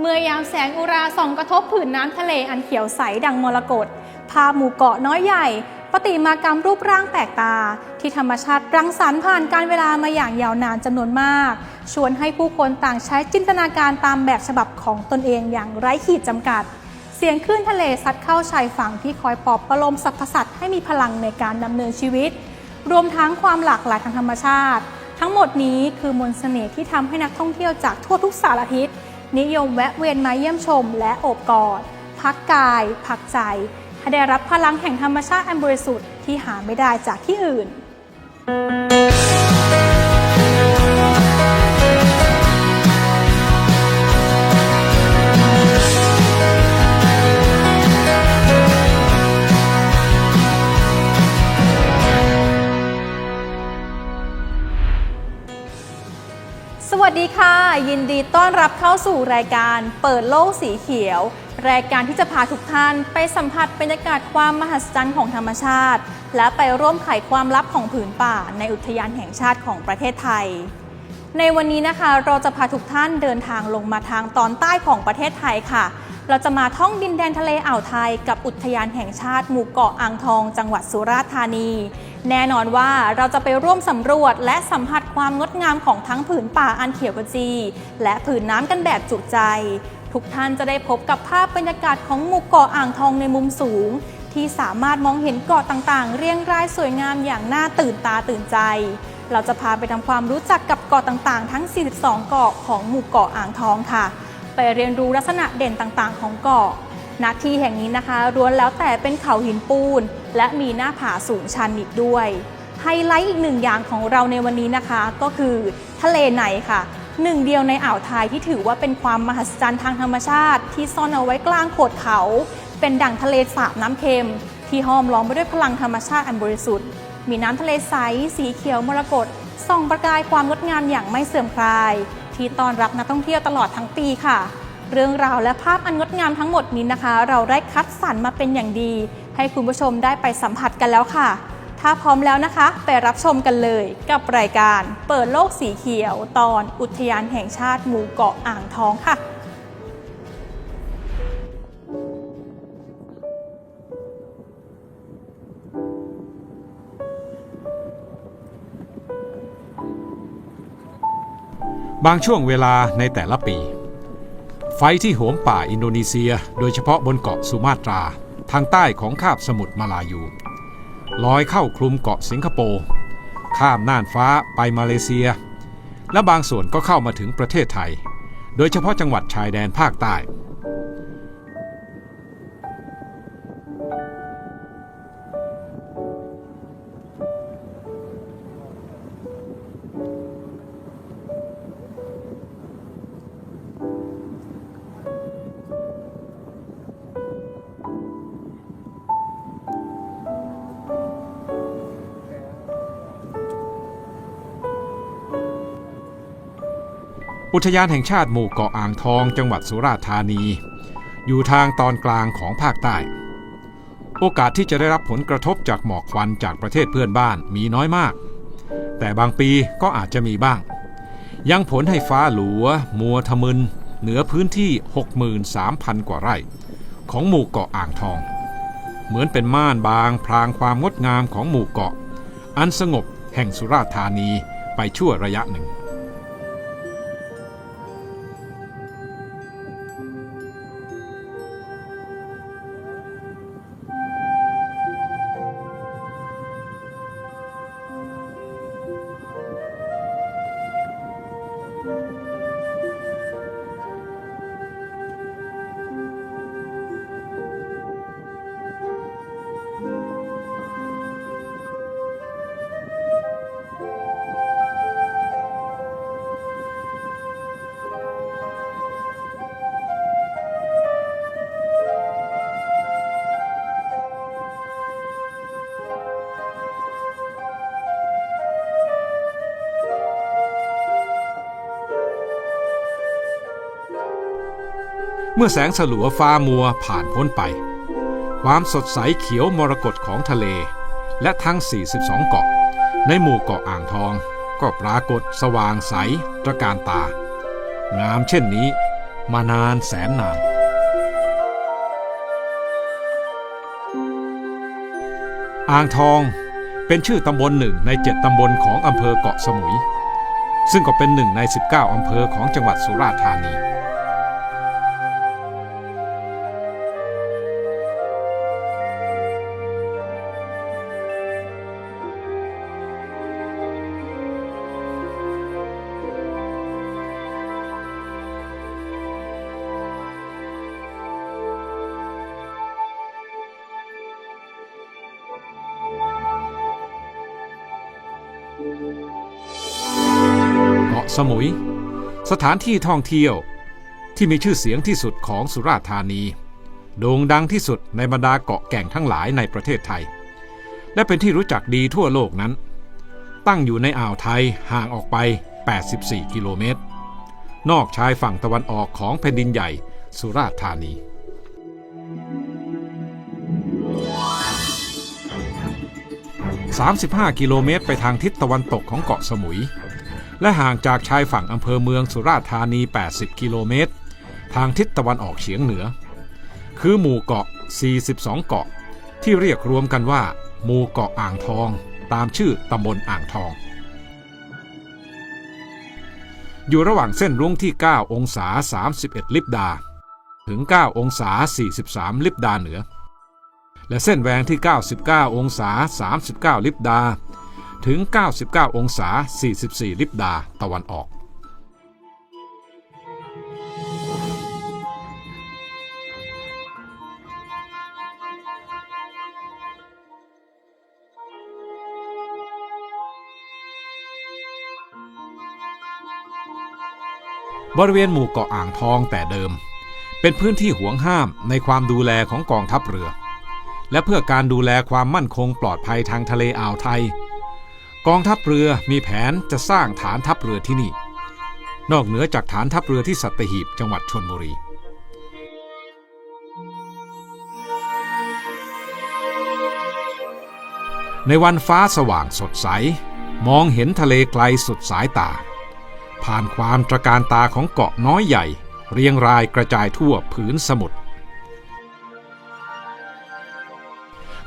เมื่อยามแสงอุราส่องกระทบผืนน้ำทะเลอันเขียวใสดังมรกตภาพหมู่เกาะน้อยใหญ่ปฏิมากรรมรูปร่างแปลกตา ที่ธรรมชาติรังสรรค์ผ่านการเวลามาอย่างยาวนานจำนวนมาก ชวนให้ผู้คนต่างใช้จินตนาการตามแบบฉบับของตนเองอย่างไร้ขีดจำกัด เสียงคลื่นทะเลซัดเข้าชายฝั่งที่คอยปลอบประโลมสรรพสัตว์ให้มีพลังในการดำเนินชีวิต รวมทั้งความหลากหลายทางธรรมชาติ ทั้งหมดนี้คือมนต์เสน่ห์ที่ทำให้นักท่องเที่ยวจากทั่วทุกสารทิศ นิยมแวะเวียนมาเยี่ยมชมและโอบกอด พักกาย พักใจ ให้ได้รับพลังแห่งธรรมชาติอันบริสุทธิ์ที่หาไม่ได้จากที่อื่น นดีต้อนรับเข้าสู่รายการเปิดโลกสีเขียว รายการที่จะพาทุกท่านไปสัมผัสบรรยากาศความมหัศจรรย์ของธรรมชาติ และไปร่วมไขความลับของผืนป่าในอุทยานแห่งชาติของประเทศไทย ในวันนี้นะคะเราจะพาทุกท่านเดินทางลงมาทางตอนใต้ของประเทศไทยค่ะ เราจะมาท่องดินแดนทะเลอ่าวไทยกับอุทยานแห่งชาติหมู่เกาะอ่างทอง จังหวัดสุราษฎร์ธานี แน่นอนว่าเราจะไปร่วมสำรวจและสัมผัสความงดงามของทั้งผืนป่าอันเขียวขจี และผืนน้ำกันแบบจุใจ ทุกท่านจะได้พบกับภาพบรรยากาศของหมู่เกาะอ่างทองในมุมสูง ที่สามารถมองเห็นเกาะต่างๆ เรียงรายสวยงามอย่างน่าตื่นตาตื่นใจ เราจะพาไปทำความรู้จักกับเกาะต่างๆ ทั้ง 42 เกาะของหมู่เกาะอ่างทองค่ะ ไปเรียนรู้ลักษณะเด่นต่างๆ ของเกาะณที่แห่งนี้นะคะล้วนแล้วแต่เป็นเขาหินปูน และมีหน้าผาสูงชันอีกด้วย ไฮไลท์อีกหนึ่งอย่างของเราในวันนี้นะคะ ก็คือทะเลในค่ะหนึ่งเดียวในอ่าวไทยที่ถือว่าเป็นความมหัศจรรย์ทางธรรมชาติ ที่ซ่อนเอาไว้กลางโขดเขา เป็นดั่งทะเลสาบน้ำเค็ม ที่ห้อมล้อมไปด้วยพลังธรรมชาติอันบริสุทธิ์ มีน้ำทะเลใสสีเขียวมรกตส่องประกายความงดงามอย่างไม่เสื่อมคลาย ที่ต้อนรับนักท่องเที่ยวตลอดทั้งปีค่ะ เรื่องราวและภาพอันงดงามทั้งหมดนี้นะคะ เราได้คัดสรรมาเป็นอย่างดี ให้คุณผู้ชมได้ไปสัมผัสกันแล้วค่ะ ถ้าพร้อมแล้วนะคะ ไปรับชมกันเลย กับรายการ เปิดโลกสีเขียว ตอนอุทยานแห่งชาติหมู่เกาะอ่างทองค่ะ บางช่วงเวลาในแต่ละปี ไฟที่โหมป่าอินโดนีเซีย โดยเฉพาะบนเกาะสุมาตรา ทางใต้ของคาบสมุทรมาลายูลอยเข้าคลุมเกาะสิงคโปร์ข้ามน่านฟ้าไปมาเลเซีย และบางส่วนก็เข้ามาถึงประเทศไทย โดยเฉพาะจังหวัดชายแดนภาคใต้ อุทยานแห่งชาติหมู่เกาะอ่างทองจังหวัดสุราษฎร์ธานี อยู่ทางตอนกลางของภาคใต้ โอกาสที่จะได้รับผลกระทบจากหมอกควันจากประเทศเพื่อนบ้านมีน้อยมาก แต่บางปีก็อาจจะมีบ้าง ยังผลให้ฟ้าหลัว มัวทะมึน เหนือพื้นที่ 63,000 กว่าไร่ ของหมู่เกาะอ่างทอง เหมือนเป็นม่านบางพรางความงดงามของหมู่เกาะ อันสงบแห่งสุราษฎร์ธานีไปชั่วระยะหนึ่ง เมื่อแสงสลัวฟ้ามัวผ่านพ้นไป ความสดใสเขียวมรกตของทะเล และทั้ง 42 เกาะ ในหมู่เกาะอ่างทอง ก็ปรากฏสว่างใสตระการตา งามเช่นนี้มานานแสนนาน อ่างทองเป็นชื่อตำบลหนึ่งใน7ตำบลของอำเภอเกาะสมุย ซึ่งก็เป็นหนึ่งใน 19 อำเภอของจังหวัดสุราษฎร์ธานี สมุย สถานที่ท่องเที่ยวที่มีชื่อเสียงที่สุดของสุราษฎร์ธานี โด่งดังที่สุดในบรรดาเกาะแก่งทั้งหลายในประเทศไทย และเป็นที่รู้จักดีทั่วโลกนั้น ตั้งอยู่ในอ่าวไทยห่างออกไป 84 กิโลเมตร นอกชายฝั่งตะวันออกของแผ่นดินใหญ่สุราษฎร์ธานี 35 กิโลเมตรไปทางทิศตะวันตกของเกาะสมุย และห่างจากชายฝั่งอำเภอเมืองสุราษฎร์ธานี 80 กิโลเมตร ทางทิศตะวันออกเฉียงเหนือ คือหมู่เกาะ 42 เกาะ ที่เรียกรวมกันว่า หมู่เกาะอ่างทอง ตามชื่อตำบลอ่างทอง อยู่ระหว่างเส้นรุ้งที่ 9 องศา 31 ลิบดา ถึง 9 องศา 43 ลิบดาเหนือ และเส้นแหวงที่ 99 องศา 39 ลิบดา ถึง 99 องศา 44 ลิบดาตะวันออกบริเวณหมู่เกาะอ่างทองแต่เดิม เป็นพื้นที่ห่วงห้ามในความดูแลของกองทัพเรือ และเพื่อการดูแลความมั่นคงปลอดภัยทางทะเลอ่าวไทย กองทัพเรือมีแผนจะสร้างฐานทัพเรือที่นี่ นอกเหนือจากฐานทัพเรือที่สัตหีบจังหวัดชนบุรีในวันฟ้าสว่างสดใส มองเห็นทะเลไกลสุดสายตา ผ่านความตระการตาของเกาะน้อยใหญ่ เรียงรายกระจายทั่วผืนสมุทร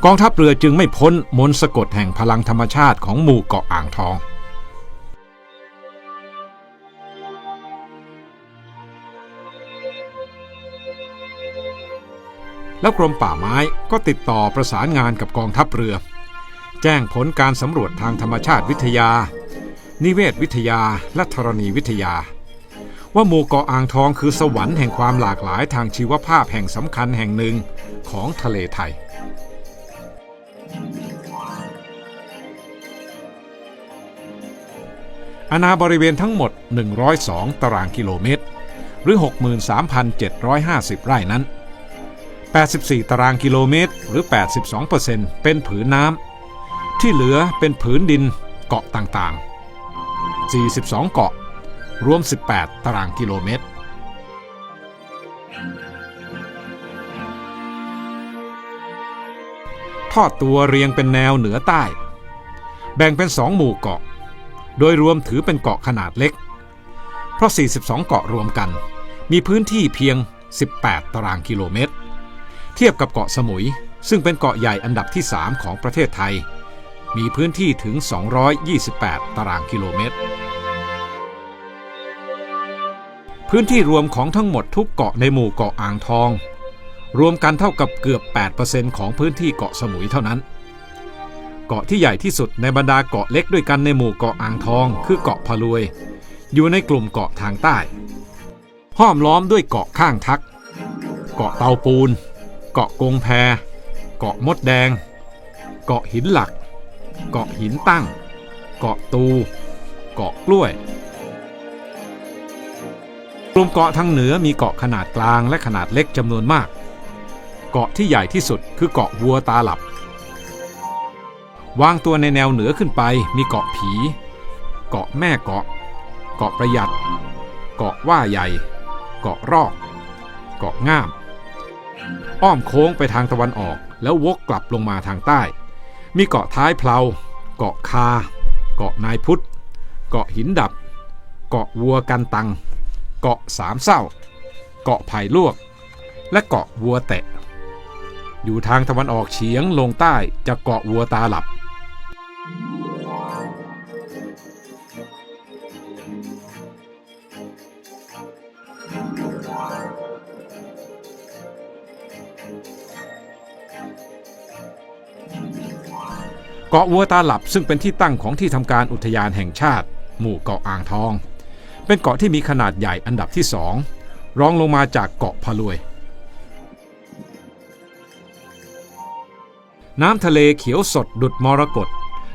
กองทัพเรือจึงไม่พ้นมนต์สะกดแห่งพลังธรรมชาติของหมู่เกาะอ่างทอง แล้วกรมป่าไม้ก็ติดต่อประสานงานกับกองทัพเรือ แจ้งผลการสำรวจทางธรรมชาติวิทยา นิเวศวิทยาและธรณีวิทยา ว่าหมู่เกาะอ่างทองคือสวรรค์แห่งความหลากหลายทางชีวภาพแห่งสำคัญแห่งหนึ่งของทะเลไทย อาณาบริเวณทั้งหมด 102 ตารางกิโลเมตร หรือ 63,750 ไร่นั้น 84 ตารางกิโลเมตรหรือ 82%เป็นผืนน้ำ ที่เหลือเป็นผืนดินเกาะต่างๆ 42 เกาะ รวม 18 ตารางกิโลเมตรทอดตัวเรียงเป็นแนวเหนือใต้ แบ่งเป็นสองหมู่เกาะ โดยรวมถือเป็นเกาะขนาดเล็ก เพราะ 42 เกาะรวมกัน มีพื้นที่เพียง 18 ตารางกิโลเมตร เทียบกับเกาะสมุย ซึ่งเป็นเกาะใหญ่อันดับที่ 3 ของประเทศไทย มีพื้นที่ถึง 228 ตารางกิโลเมตร พื้นที่รวมของทั้งหมดทุกเกาะในหมู่เกาะอ่างทอง รวมกันเท่ากับเกือบ 8%ของพื้นที่เกาะสมุยเท่านั้น เกาะที่ใหญ่ที่สุดในบรรดาเกาะเล็กด้วยกันในหมู่เกาะอ่างทอง คือเกาะพะลวย อยู่ในกลุ่มเกาะทางใต้ ห้อมล้อมด้วยเกาะข้างทัก เกาะเตาปูน เกาะกงแพ เกาะมดแดง เกาะหินหลัก เกาะหินตั้ง เกาะตู เกาะกล้วย กลุ่มเกาะทางเหนือมีเกาะขนาดกลางและขนาดเล็กจำนวนมาก เกาะที่ใหญ่ที่สุดคือเกาะวัวตาหลับ วางตัวในแนวเหนือขึ้นไปมีเกาะผี เกาะแม่เกาะ เกาะประหยัด เกาะว่าใหญ่ เกาะรอกเกาะง่าม อ้อมโค้งไปทางตะวันออก แล้ววกกลับลงมาทางใต้ มีเกาะท้ายเพลา เกาะคา เกาะนายพุทธ เกาะหินดับ เกาะวัวกันตัง เกาะสามเศร้า เกาะไผ่ลวก และเกาะวัวแตะ อยู่ทางตะวันออกเฉียงลงใต้จากเกาะวัวตาหลับ เกาะวัวตาหลับซึ่งเป็นที่ตั้งของที่ทำการอุทยานแห่งชาติ หมู่เกาะอ่างทอง เป็นเกาะที่มีขนาดใหญ่อันดับที่สองรองลงมาจากเกาะพะลวย น้ำทะเลเขียวสดดุดมรกต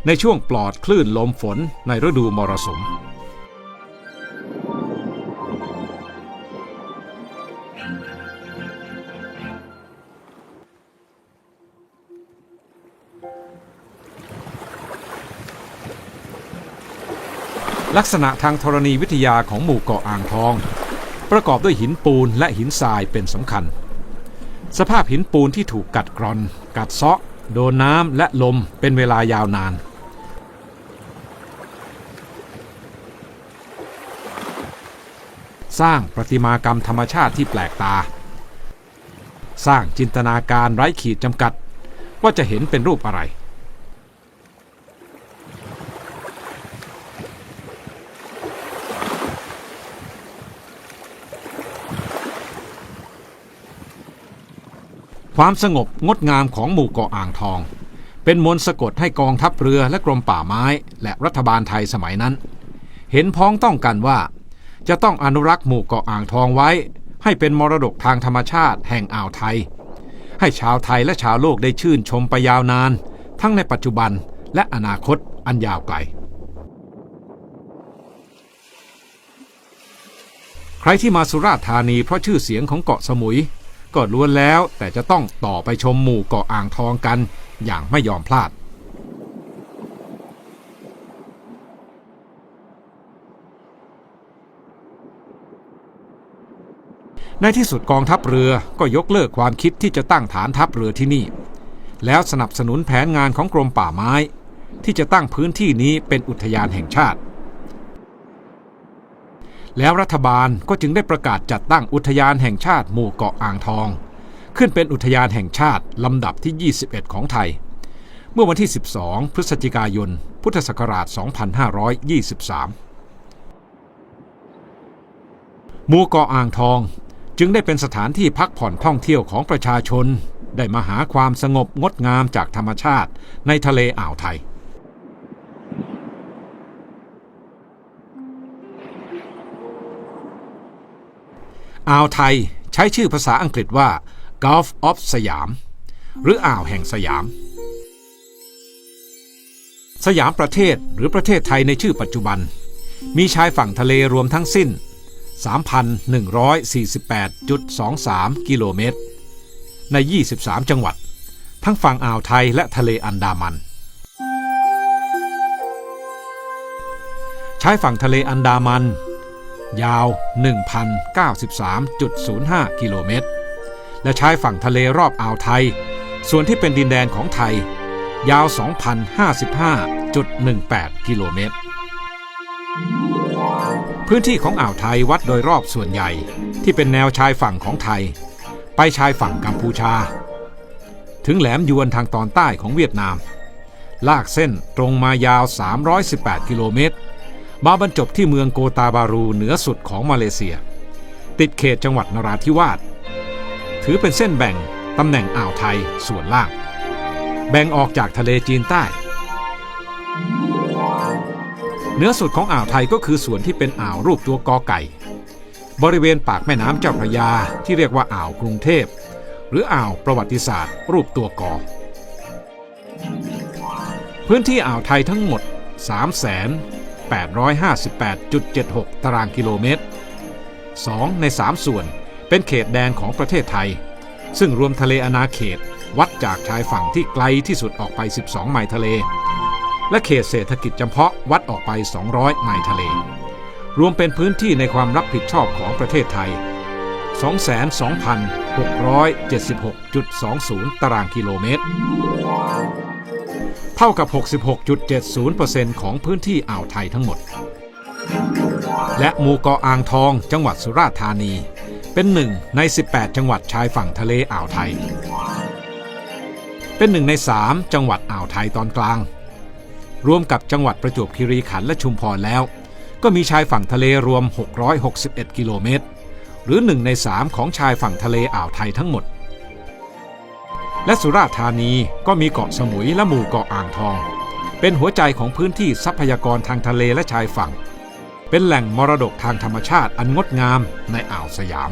ในช่วงปลอดคลื่นลมฝนในฤดูมรสุม ลักษณะทางธรณีวิทยาของหมู่เกาะอ่างทอง ประกอบด้วยหินปูนและหินทรายเป็นสำคัญ สภาพหินปูนที่ถูกกัดกร่อน กัดเซาะ โดนน้ำและลมเป็นเวลายาวนานสร้างประติมากรรมธรรมชาติที่แปลกตา สร้างจินตนาการไร้ขีดจำกัด ว่าจะเห็นเป็นรูปอะไร ความสงบงดงามของหมู่เกาะอ่างทอง เป็นมนต์สะกดให้กองทัพเรือและกรมป่าไม้ และรัฐบาลไทยสมัยนั้น เห็นพ้องต้องกันว่า จะต้องอนุรักษ์หมู่เกาะอ่างทองไว้ ให้เป็นมรดกทางธรรมชาติแห่งอ่าวไทย ให้ชาวไทยและชาวโลกได้ชื่นชมไปยาวนาน ทั้งในปัจจุบันและอนาคตอันยาวไกลใครที่มาสุราษฎร์ธานีเพราะชื่อเสียงของเกาะสมุย ก็ล้วนแล้ว แต่จะต้องต่อไปชมหมู่เกาะอ่างทองกัน อย่างไม่ยอมพลาดในที่สุดกองทัพเรือก็ยกเลิกความคิดที่จะตั้งฐานทัพเรือที่นี่ แล้วสนับสนุนแผนงานของกรมป่าไม้ ที่จะตั้งพื้นที่นี้เป็นอุทยานแห่งชาติ แล้วรัฐบาลก็จึงได้ประกาศจัดตั้งอุทยานแห่งชาติหมู่เกาะอ่างทอง ขึ้นเป็นอุทยานแห่งชาติลำดับที่ 21 ของไทย เมื่อวันที่ 12 พฤศจิกายน พุทธศักราช 2523 หมู่เกาะอ่างทองจึงได้เป็นสถานที่พักผ่อนท่องเที่ยวของประชาชน ได้มาหาความสงบงดงามจากธรรมชาติในทะเลอ่าวไทย อ่าวไทยใช้ชื่อภาษาอังกฤษว่า Gulf of สยาม หรืออ่าวแห่งสยาม สยามประเทศหรือประเทศไทยในชื่อปัจจุบัน มีชายฝั่งทะเลรวมทั้งสิ้น 3,148.23 กิโลเมตร ใน 23 จังหวัด ทั้งฝั่งอ่าวไทยและทะเลอันดามันชายฝั่งทะเลอันดามัน ยาว 1,093.05 กิโลเมตร และชายฝั่งทะเลรอบอ่าวไทย ส่วนที่เป็นดินแดนของไทย ยาว 2,055.18 กิโลเมตร พื้นที่ของอ่าวไทยวัดโดยรอบส่วนใหญ่ ที่เป็นแนวชายฝั่งของไทย ไปชายฝั่งกัมพูชา ถึงแหลมยวนทางตอนใต้ของเวียดนาม ลากเส้นตรงมายาว 318 กิโลเมตร มาบรรจบที่เมืองโกตาบารูเหนือสุดของมาเลเซีย ติดเขตจังหวัดนราธิวาส ถือเป็นเส้นแบ่งตำแหน่งอ่าวไทยส่วนล่าง แบ่งออกจากทะเลจีนใต้เหนือสุดของอ่าวไทยก็คือส่วนที่เป็นอ่าวรูปตัวกอไก่ บริเวณปากแม่น้ำเจ้าพระยาที่เรียกว่าอ่าวกรุงเทพ หรืออ่าวประวัติศาสตร์ รูปตัวกอ พื้นที่อ่าวไทยทั้งหมด3 858.76 ตารางกิโลเมตร 2 ใน 3 ส่วนเป็นเขตแดนของประเทศไทย ซึ่งรวมทะเลอาณาเขตวัดจากชายฝั่งที่ไกลที่สุดออกไป 12 ไมล์ทะเล และเขตเศรษฐกิจจำเพาะวัดออกไป 200 ไมล์ทะเล รวมเป็นพื้นที่ในความรับผิดชอบของประเทศไทย 22,676.20 ตารางกิโลเมตร เท่ากับ 66.70%ของพื้นที่อ่าวไทยทั้งหมด และหมู่เกาะอ่างทองจังหวัดสุราษฎร์ธานี เป็นหนึ่งใน 18 จังหวัดชายฝั่งทะเลอ่าวไทย เป็นหนึ่งใน 3 จังหวัดอ่าวไทยตอนกลาง รวมกับจังหวัดประจวบคีรีขันธ์และชุมพรแล้ว ก็มีชายฝั่งทะเลรวม 661 กิโลเมตร หรือ 1 ใน 3 ของชายฝั่งทะเลอ่าวไทยทั้งหมด และสุราษฎร์ธานีก็มีเกาะสมุยและหมู่เกาะอ่างทอง เป็นหัวใจของพื้นที่ทรัพยากรทางทะเลและชายฝั่ง เป็นแหล่งมรดกทางธรรมชาติอันงดงามในอ่าวสยาม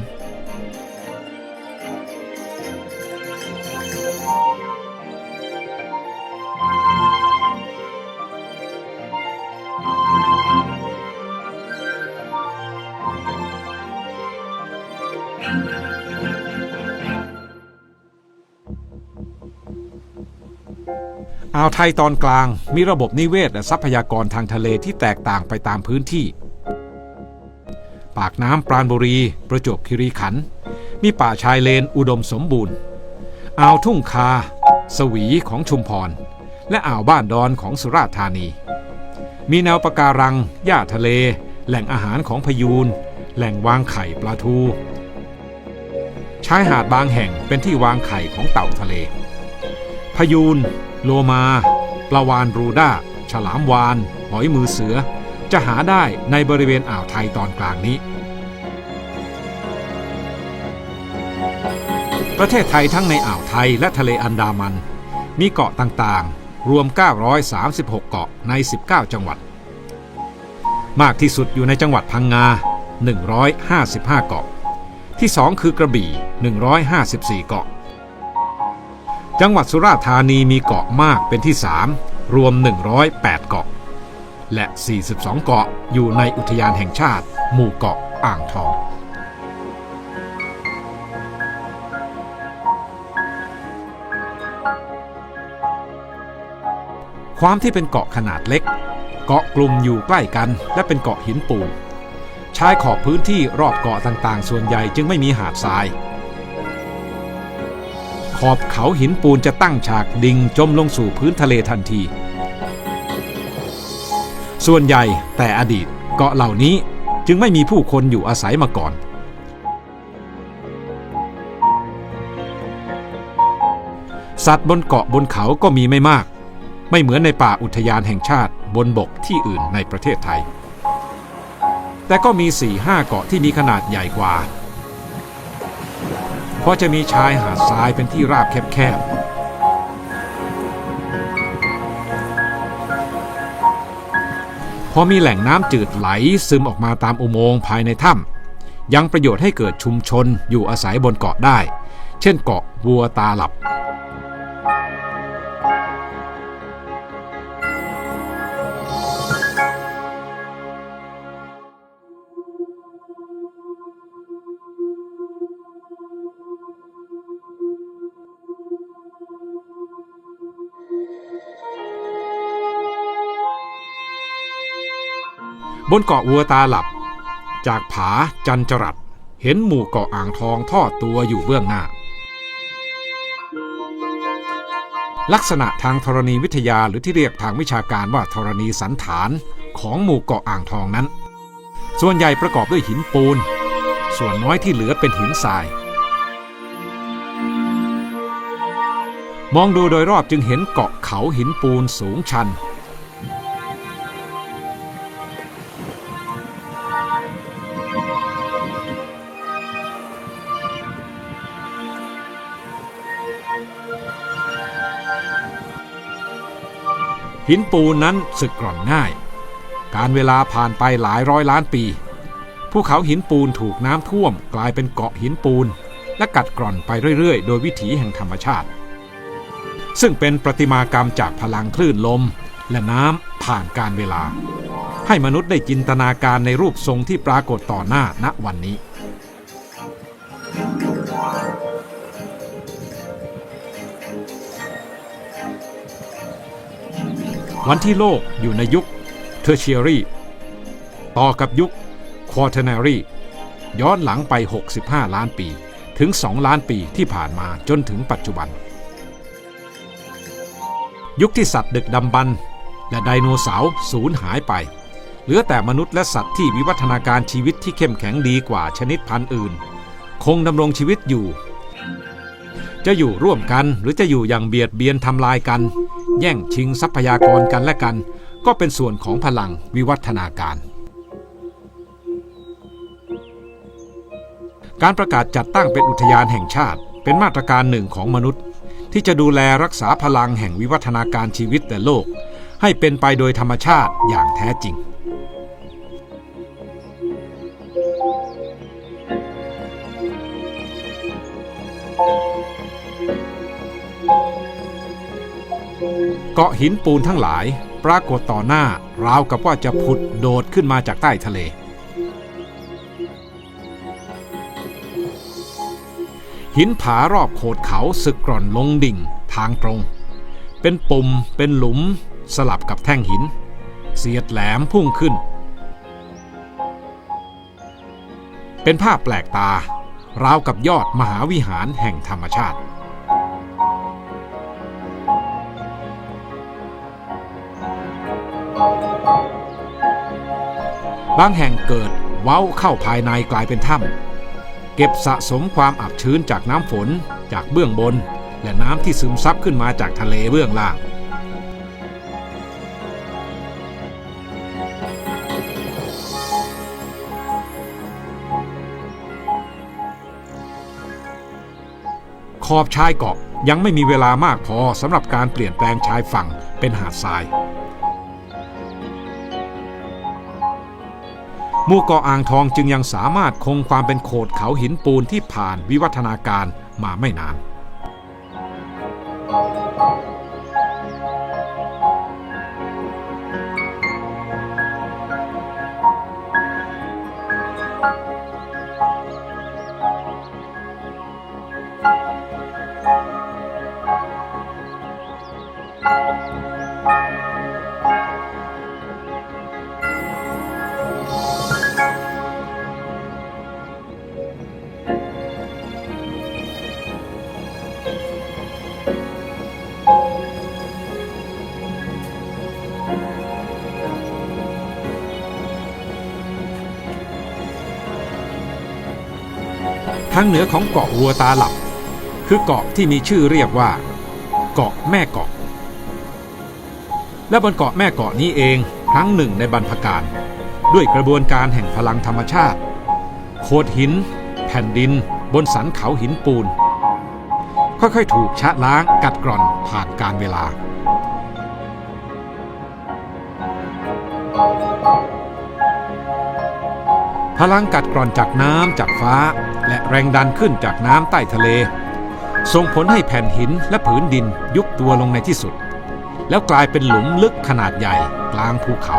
ไทยตอนกลางมีระบบนิเวศและทรัพยากรทางทะเลที่แตกต่างไปตามพื้นที่ ปากน้ำปราณบุรี ประจวบคีรีขันธ์มีป่าชายเลนอุดมสมบูรณ์ อ่าวทุ่งคา สวีของชุมพร และอ่าวบ้านดอนของสุราษฎร์ธานี มีแนวปะการัง หญ้าทะเล แหล่งอาหารของพยูน แหล่งวางไข่ปลาทู ชายหาดบางแห่งเป็นที่วางไข่ของเต่าทะเล พยูน โลมาปลาวานรูด้า ฉลามวาน หอยมือเสือ จะหาได้ในบริเวณอ่าวไทยตอนกลางนี้ ประเทศไทยทั้งในอ่าวไทยและทะเลอันดามัน มีเกาะต่างๆ รวม 936 เกาะใน 19 จังหวัด มากที่สุดอยู่ในจังหวัดพังงา 155 เกาะ ที่ 2 คือกระบี่ 154 เกาะ จังหวัดสุราษฎร์ธานีมีเกาะมากเป็นที่ 3 รวม 108 เกาะ และ 42 เกาะอยู่ในอุทยานแห่งชาติ หมู่เกาะอ่างทอง ความที่เป็นเกาะขนาดเล็ก เกาะกลุ่มอยู่ใกล้กันและเป็นเกาะหินปูนชายขอบพื้นที่รอบเกาะต่างๆ ส่วนใหญ่จึงไม่มีหาดทราย อบเขาหินปูนจะตั้งฉากดิ่งจมลงสู่พื้นทะเลทันที ส่วนใหญ่แต่อดีตเกาะเหล่านี้จึงไม่มีผู้คนอยู่อาศัยมาก่อนสัตว์บนเกาะบนเขาก็มีไม่มาก ไม่เหมือนในป่าอุทยานแห่งชาติบนบกที่อื่นในประเทศไทย แต่ก็มี4-5เกาะที่มีขนาดใหญ่กว่า เพราะจะมีชายหาดทรายเป็นที่ราบแคบๆ พอมีแหล่งน้ำจืดไหลซึมออกมาตามอุโมงค์ภายในถ้ำยังประโยชน์ให้เกิดชุมชนอยู่อาศัยบนเกาะได้ เช่นเกาะวัวตาหลับ บนเกาะวัวตาหลับ จากผาจันจรัดเห็นหมู่เกาะอ่างทองทอดตัวอยู่เบื้องหน้า ลักษณะทางธรณีวิทยาหรือที่เรียกทางวิชาการว่าธรณีสันฐานของหมู่เกาะอ่างทองนั้น ส่วนใหญ่ประกอบด้วยหินปูน ส่วนน้อยที่เหลือเป็นหินทราย มองดูโดยรอบจึงเห็นเกาะเขาหินปูนสูงชัน หินปูนนั้นสึกกร่อนง่าย การเวลาผ่านไปหลายร้อยล้านปี ภูเขาหินปูนถูกน้ำท่วมกลายเป็นเกาะหินปูน และกัดกร่อนไปเรื่อย ๆ โดยวิถีแห่งธรรมชาติ ซึ่งเป็นประติมากรรมจากพลังคลื่นลม และน้ำผ่านการเวลา ให้มนุษย์ได้จินตนาการในรูปทรงที่ปรากฏต่อหน้าณวันนี้ วันที่โลกอยู่ในยุคเทอร์เชียรีต่อกับยุคควอเทนารีย้อนหลังไป 65 ล้านปีถึง 2 ล้านปีที่ผ่านมาจนถึงปัจจุบัน ยุคที่สัตว์ดึกดำบรรพ์และไดโนเสาร์สูญหายไป เหลือแต่มนุษย์และสัตว์ที่วิวัฒนาการชีวิตที่เข้มแข็งดีกว่าชนิดพันธุ์อื่น คงดำรงชีวิตอยู่ จะอยู่ร่วมกันหรือจะอยู่อย่างเบียดเบียนทำลายกัน แย่งชิงทรัพยากรกันและกัน ก็เป็นส่วนของพลังวิวัฒนาการ การประกาศจัดตั้งเป็นอุทยานแห่งชาติ เป็นมาตรการหนึ่งของมนุษย์ ที่จะดูแลรักษาพลังแห่งวิวัฒนาการชีวิตแต่โลก ให้เป็นไปโดยธรรมชาติอย่างแท้จริง เกาะหินปูนทั้งหลายปรากฏต่อหน้าราวกับว่าจะผุดโดดขึ้นมาจากใต้ทะเล หินผารอบโขดเขาสึกกร่อนลงดิ่งทางตรง เป็นปุ่มเป็นหลุมสลับกับแท่งหิน เสียดแหลมพุ่งขึ้น เป็นภาพแปลกตาราวกับยอดมหาวิหารแห่งธรรมชาติ บางแห่งเกิดเว้าเข้าภายในกลายเป็นถ้ำเก็บสะสมความอับชื้นจากน้ำฝนจากเบื้องบน และน้ำที่ซึมซับขึ้นมาจากทะเลเบื้องล่าง ขอบชายเกาะยังไม่มีเวลามากพอสำหรับการเปลี่ยนแปลงชายฝั่งเป็นหาดทราย หมู่เกาะอ่างทองจึงยังสามารถคงความเป็นโขดเขาหินปูนที่ผ่านวิวัฒนาการมาไม่นาน ทางเหนือของเกาะวัวตาหลับ คือเกาะที่มีชื่อเรียกว่า เกาะแม่เกาะ และบนเกาะแม่เกาะนี้เองครั้งหนึ่งในบรรพการ ด้วยกระบวนการแห่งพลังธรรมชาติ โขดหิน แผ่นดิน บนสันเขาหินปูน ค่อยๆ ถูกชะล้างกัดกร่อนผ่านการเวลาพลังกัดกร่อนจากน้ำจากฟ้า แรงดันขึ้นจากน้ำใต้ทะเล ส่งผลให้แผ่นหินและผืนดินยุบตัวลงในที่สุด แล้วกลายเป็นหลุมลึกขนาดใหญ่กลางภูเขา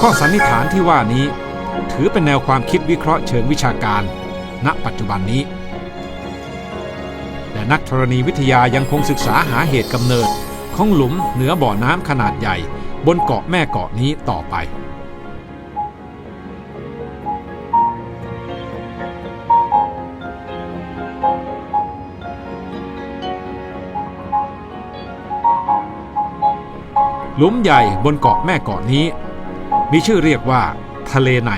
ข้อสันนิษฐานที่ว่านี้ ถือเป็นแนวความคิดวิเคราะห์เชิงวิชาการ ณปัจจุบันนี้แต่นักธรณีวิทยายังคงศึกษาหาเหตุกำเนิดของหลุมเหนือบ่อน้ำขนาดใหญ่ บนเกาะแม่เกาะนี้ต่อไปหลุมใหญ่บนเกาะแม่เกาะนี้ มีชื่อเรียกว่า ทะเลใน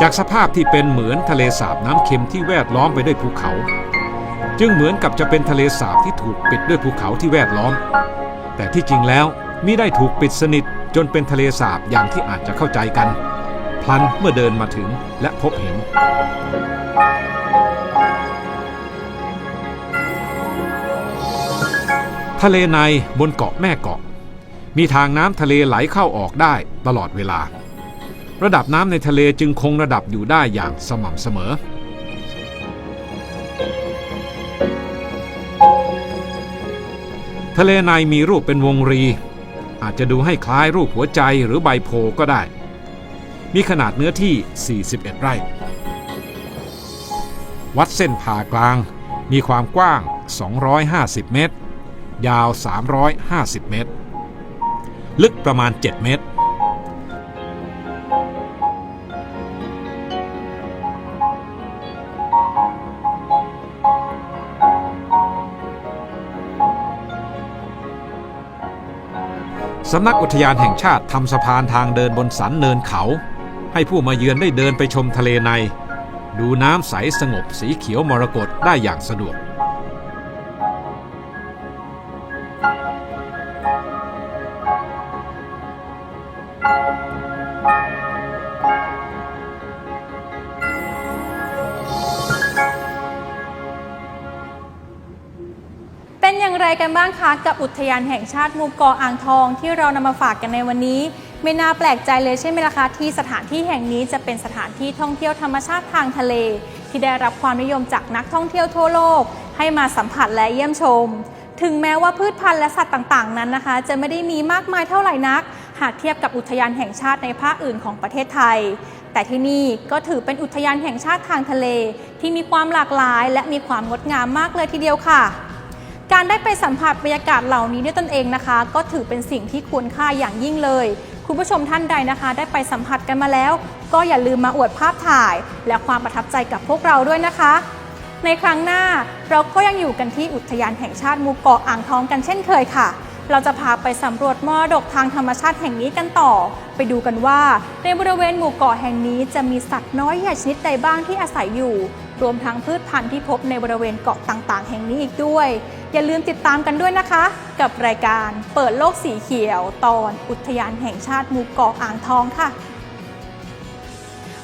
จากสภาพที่เป็นเหมือนทะเลสาบน้ำเค็มที่แวดล้อมไปด้วยภูเขา จึงเหมือนกับจะเป็นทะเลสาบที่ถูกปิดด้วยภูเขาที่แวดล้อม แต่ที่จริงแล้วมิได้ถูกปิดสนิทจนเป็นทะเลสาบอย่างที่อาจจะเข้าใจกัน พลันเมื่อเดินมาถึงและพบเห็น ทะเลในบนเกาะแม่เกาะ มีทางน้ำทะเลไหลเข้าออกได้ตลอดเวลา ระดับน้ำในทะเลจึงคงระดับอยู่ได้อย่างสม่ำเสมอ ทะเลในมีรูปเป็นวงรี อาจจะดูให้คล้ายรูปหัวใจหรือใบโพก็ได้ มีขนาดเนื้อที่ 41 ไร่ วัดเส้นผ่ากลาง มีความกว้าง 250 เมตร ยาว 350 เมตร ลึกประมาณ 7 เมตร สำนักอุทยานแห่งชาติทำสะพานทางเดินบนสันเนินเขา ให้ผู้มาเยือนได้เดินไปชมทะเลใน ดูน้ำใสสงบสีเขียวมรกตได้อย่างสะดวก อย่างไรกันบ้างคะกับอุทยานแห่งชาติหมู่เกาะอ่างทองที่เรานำมาฝากกันในวันนี้ ไม่น่าแปลกใจเลยใช่ไหมล่ะคะที่สถานที่แห่งนี้จะเป็นสถานที่ท่องเที่ยวธรรมชาติทางทะเล ที่ได้รับความนิยมจากนักท่องเที่ยวทั่วโลก ให้มาสัมผัสและเยี่ยมชม ถึงแม้ว่าพืชพันธุ์และสัตว์ต่าง ๆ นั้นนะคะ จะไม่ได้มีมากมายเท่าไหร่นัก หากเทียบกับอุทยานแห่งชาติในภาคอื่นของประเทศไทยแต่ที่นี่ก็ถือเป็นอุทยานแห่งชาติทางทะเล ที่มีความหลากหลาย และมีความงดงามมากเลยทีเดียวค่ะ การได้ไปสัมผัสบรรยากาศเหล่านี้ด้วยตนเองนะคะ ก็ถือเป็นสิ่งที่ควรค่าอย่างยิ่งเลย คุณผู้ชมท่านใดนะคะ ได้ไปสัมผัสกันมาแล้ว ก็อย่าลืมมาอวดภาพถ่าย และความประทับใจกับพวกเราด้วยนะคะ ในครั้งหน้าเราก็ยังอยู่กันที่อุทยานแห่งชาติหมู่เกาะอ่างทองกันเช่นเคยค่ะ เราจะพาไปสำรวจมรดกทางธรรมชาติแห่งนี้กันต่อ ไปดูกันว่า ในบริเวณหมู่เกาะแห่งนี้จะมีสัตว์น้อยใหญ่ชนิดใดบ้างที่อาศัยอยู่ รวมทั้งพืชพันธุ์ที่พบในบริเวณเกาะต่าง ๆ แห่งนี้อีกด้วย อย่าลืมติดตามกันด้วยนะคะ กับรายการเปิดโลกสีเขียว ตอนอุทยานแห่งชาติหมู่เกาะอ่างทองค่ะ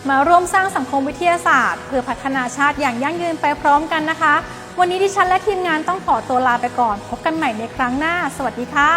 มาร่วมสร้างสังคมวิทยาศาสตร์ เพื่อพัฒนาชาติอย่างยั่งยืนไปพร้อมกันนะคะ วันนี้ดิฉันและทีมงานต้องขอตัวลาไปก่อน พบกันใหม่ในครั้งหน้า สวัสดีค่ะ